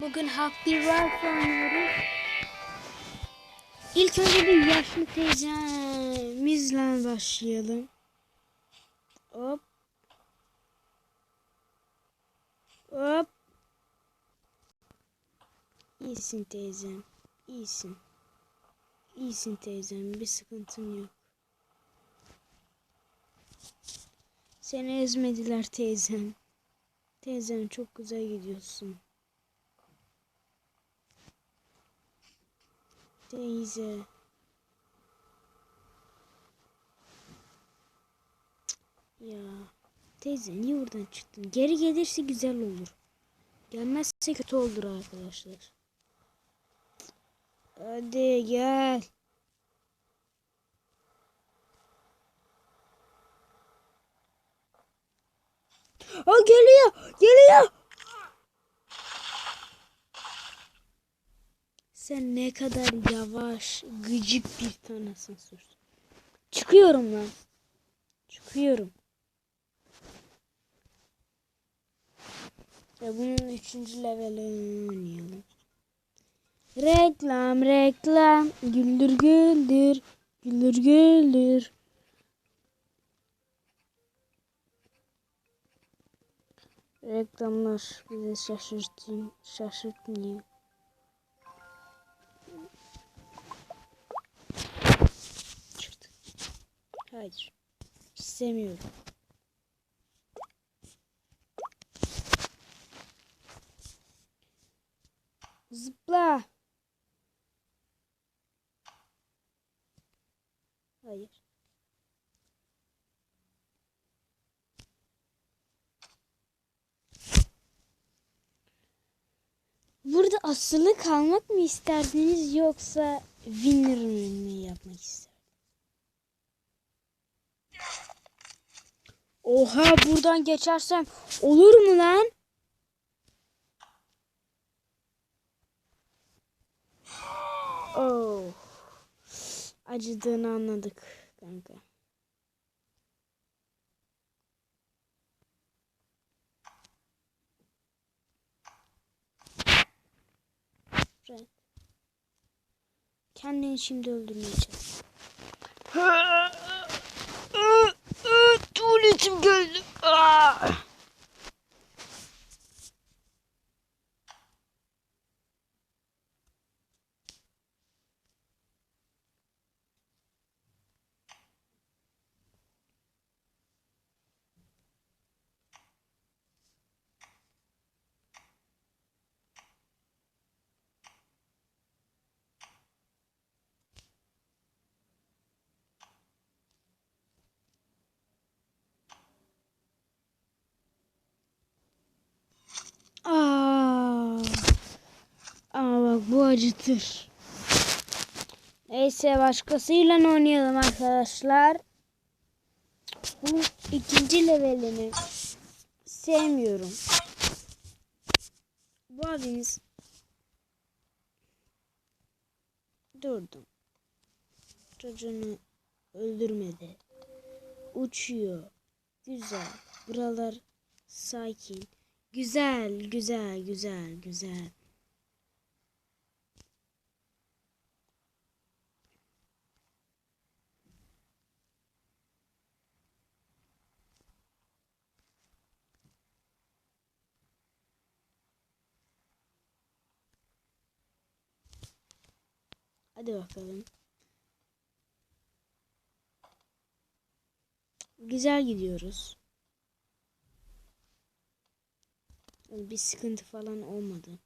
Bugün Happy Wheels oynuyoruz. İlk önce bir yaşlı teyzemizle başlayalım. Hop. Hop. İyisin teyzem. İyisin. İyisin teyzem. Bir sıkıntın yok. Seni ezmediler teyzem. Teyzem çok güzel gidiyorsun. Teyze. Ya. Teyze niye buradan çıktın? Geri gelirse güzel olur. Gelmezse kötü olur arkadaşlar. Hadi gel. O geliyor. Geliyor. Sen ne kadar yavaş, gıcık bir tanesin sus. Çıkıyorum lan. Çıkıyorum. Ve bunun üçüncü levelini oynayalım. Reklam, reklam. Güldür, güldür. Güldür, güldür. Reklamlar bizi şaşırtın, şaşırtmıyor. Hayır. İstemiyorum. Zıpla. Hayır. Burada asılı kalmak mı isterdiniz yoksa winner mi yapmak isterdiniz? Oha buradan geçersem olur mu lan? Oh. Acıdığını anladık kanka. Kendini şimdi öldürmeyeceğim. Geldi. Ah! Aa. Ama bak bu acıtır. Neyse başkasıyla oynayalım arkadaşlar. Bu ikinci levelini sevmiyorum. Bu abimiz durdum. Çocuğunu öldürmedi. Uçuyor. Güzel. Buralar sakin. Güzel, güzel, güzel, güzel. Hadi bakalım. Güzel gidiyoruz. Bir sıkıntı falan olmadı.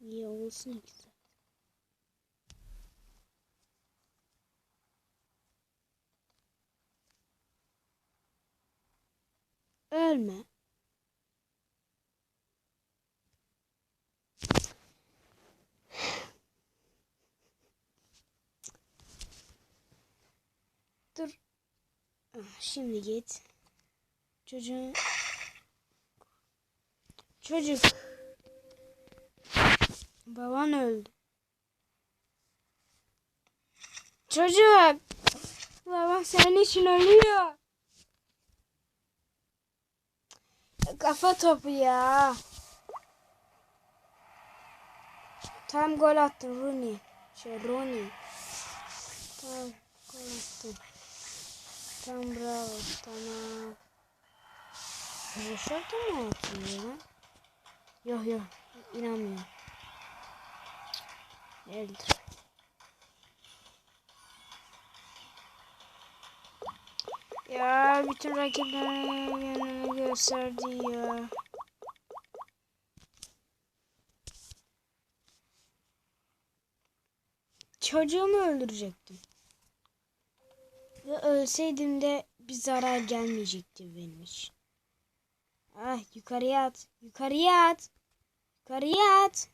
İyi olsun güzel. Ölme. Dur. Ah, Şimdi git. Çocuğun Çocuk Baban öldü. Çocuk Baban senin için ölüyor. Kafa topu ya. Tam gol attı Rooney. Şey Rooney. Tamam gol attı. Tam bravo. Tamam. Boşaltı mı atıyor lan? Yok yok. İnanmıyorum. Eldir. Ya bütün rakiplerin yönünü gösterdi ya. Çocuğumu öldürecektim. Ve ölseydim de bir zarar gelmeyecekti benim için. Ah yukarıya at. Yukarıya at. Yukarıya at.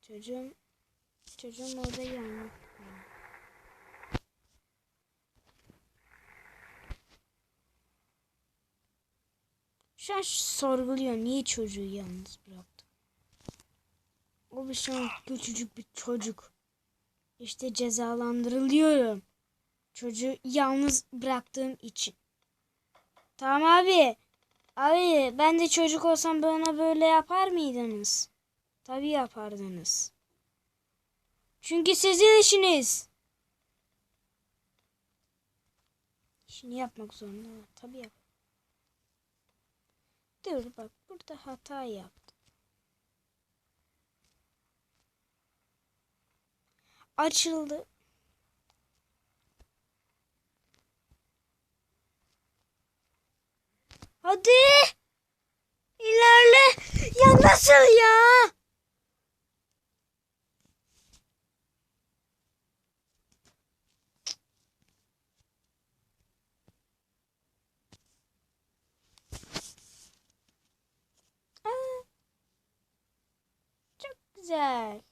Çocuğum çocuğum orada yanıyor. Şu an sorguluyor niye çocuğu yalnız bıraktı. O bir şu an küçücük bir çocuk. İşte cezalandırılıyorum. Çocuğu yalnız bıraktığım için. Tamam abi. Abi ben de çocuk olsam bana böyle yapar mıydınız? Tabii yapardınız. Çünkü sizin işiniz. İşini yapmak zorunda. Tabii yap. Dur bak burada hata yaptım. Açıldı. Hadi. İlerle. Ya nasıl ya? Çok güzel.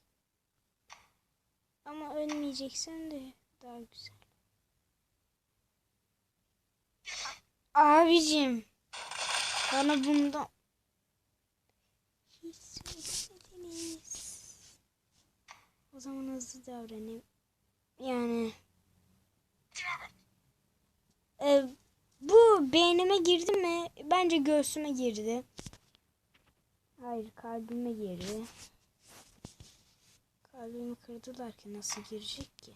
Ama ölmeyeceksen de daha güzel. Abicim. Bana bundan hiç söylemediniz. O zaman hızlı davranayım. Yani e, bu beynime girdi mi? Bence göğsüme girdi. Hayır kalbime girdi. Kalbimi kırdılar ki nasıl girecek ki?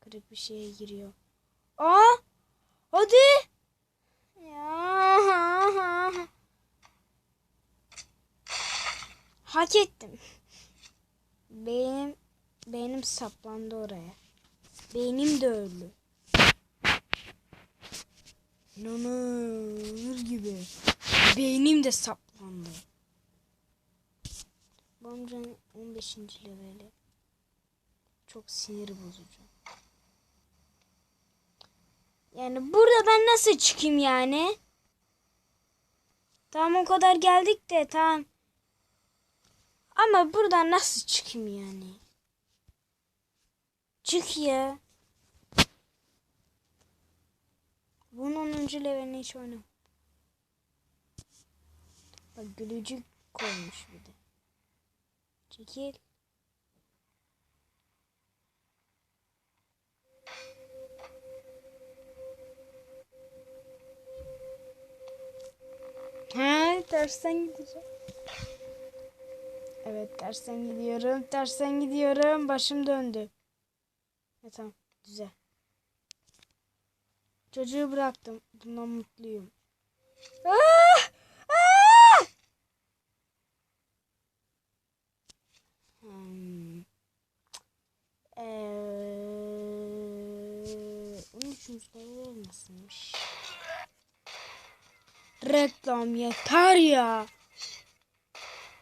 Kırık bir şeye giriyor. Aa! Hadi! Ya. Hak ettim. Beynim beynim saplandı oraya. Beynim de öldü. İnanılır gibi. Beynim de saplandı. Bu amcanın 15. leveli. Çok sinir bozucu. Yani burada ben nasıl çıkayım yani? Tamam o kadar geldik de tamam. Ama buradan nasıl çıkayım yani? Çık ya. Bunun 10. levelini hiç oynam. Bak gülücük koymuş bir de. Çekil. Dersten gideceğim. Evet, dersten gidiyorum. Dersten gidiyorum. Başım döndü. Ha, tamam, güzel. Çocuğu bıraktım. Bundan mutluyum. Ah! Ah! Hmm. Ee, 13. level nasılmış? Reklam yeter ya.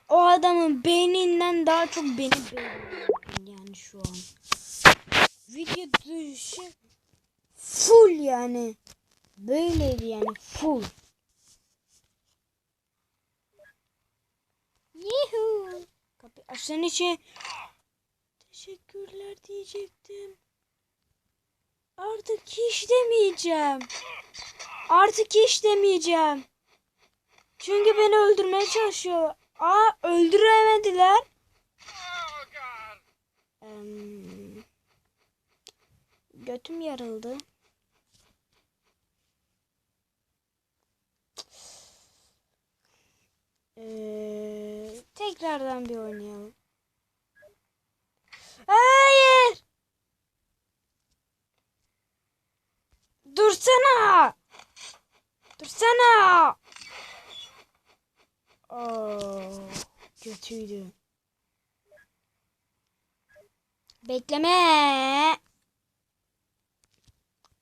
O adamın beyninden daha çok benim beynim yani şu an. Video dışı full yani. Böyleydi yani full. Yuhu. Kapı açan için teşekkürler diyecektim. Artık hiç demeyeceğim. Artık hiç demeyeceğim. Çünkü beni öldürmeye çalışıyor. Aa öldüremediler. Ee, götüm yarıldı. Ee, tekrardan bir oynayalım. Hayır. Dursana. Dursana. Oo, kötüydü. Bekleme.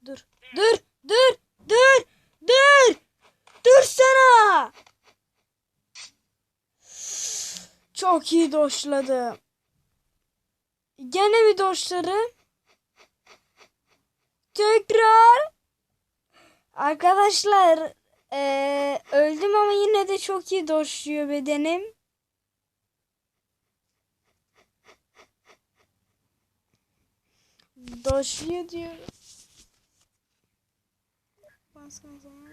Dur. Dur. Dur. Dur. Dur. Dursana. Çok iyi doşladı. Gene bir doşladı. Tekrar. Arkadaşlar eee, öldüm ama yine de çok iyi doşluyor bedenim. Doşluyor diyorum. Baskan zaman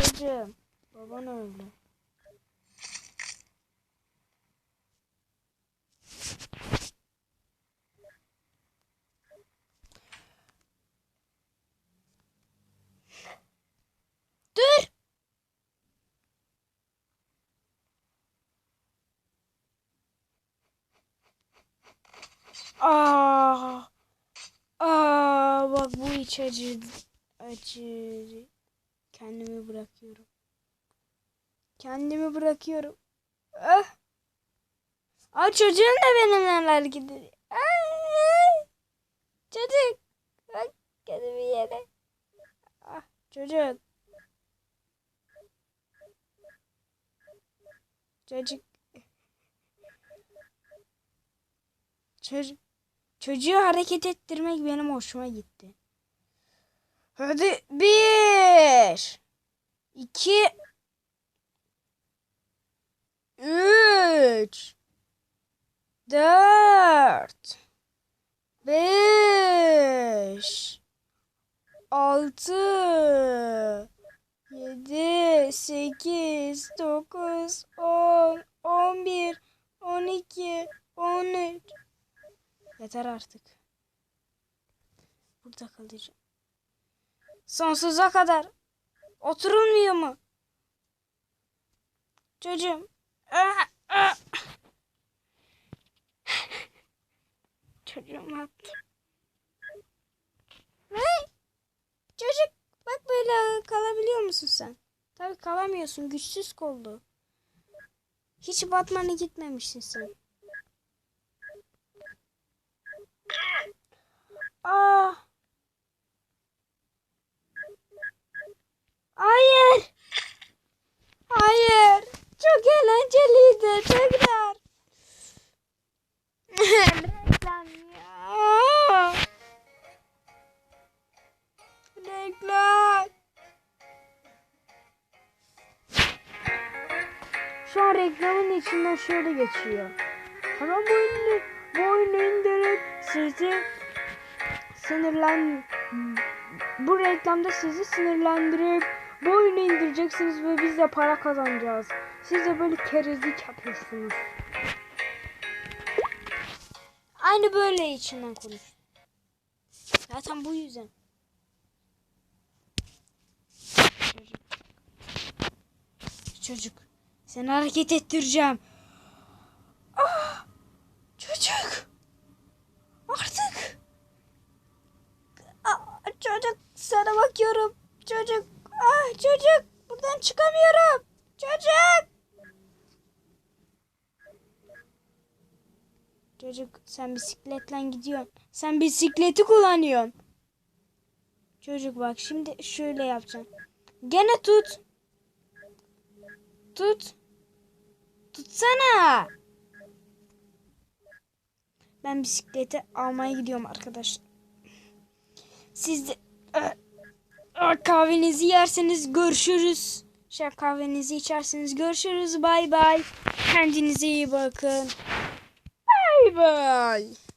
Çocuğum, baban öldü. Dur. Aa. Aa bak bu hiç acı acı. Kendimi bırakıyorum. Kendimi bırakıyorum. Ah. Aa çocuğum da benimle hareket ediyor. Ay. Çocuk. Bak kendimi yere. Ah çocuk. Çocuk. Çocuk. Çocuğu hareket ettirmek benim hoşuma gitti. Hadi bir, iki, üç, dört, beş, altı, yedi, sekiz, dokuz, on, on bir, on iki, on üç. Yeter artık. Burada kalacağım. Sonsuza kadar. Oturulmuyor mu? Çocuğum. Çocuğum attı. Ne? Çocuk bak böyle kalabiliyor musun sen? Tabii kalamıyorsun. Güçsüz koldu. Hiç Batman'a gitmemişsin sen. Aa. Hayır. Hayır. Çok eğlenceliydi. Tekrar. Reklam ya. Reklam. Şu an reklamın içinden şöyle geçiyor. Hemen bu oyunu, bu oyunu indirip sizi sinirlen bu reklamda sizi sinirlendirip bu indireceksiniz ve biz de para kazanacağız. Siz de böyle kerezlik yapıyorsunuz. Aynı böyle içinden konuş. Zaten bu yüzden. Çocuk. Çocuk. Seni hareket ettireceğim. Ah! Çocuk. Artık. Aa, çocuk sana bakıyorum. Çocuk. Ah çocuk. Buradan çıkamıyorum. Çocuk. Çocuk sen bisikletle gidiyorsun. Sen bisikleti kullanıyorsun. Çocuk bak şimdi şöyle yapacaksın. Gene tut. Tut. Tutsana. Ben bisikleti almaya gidiyorum arkadaşlar. Siz de Aa, aa, kahvenizi yerseniz görüşürüz. Şey kahvenizi içerseniz görüşürüz. Bay bay. Kendinize iyi bakın. Bay.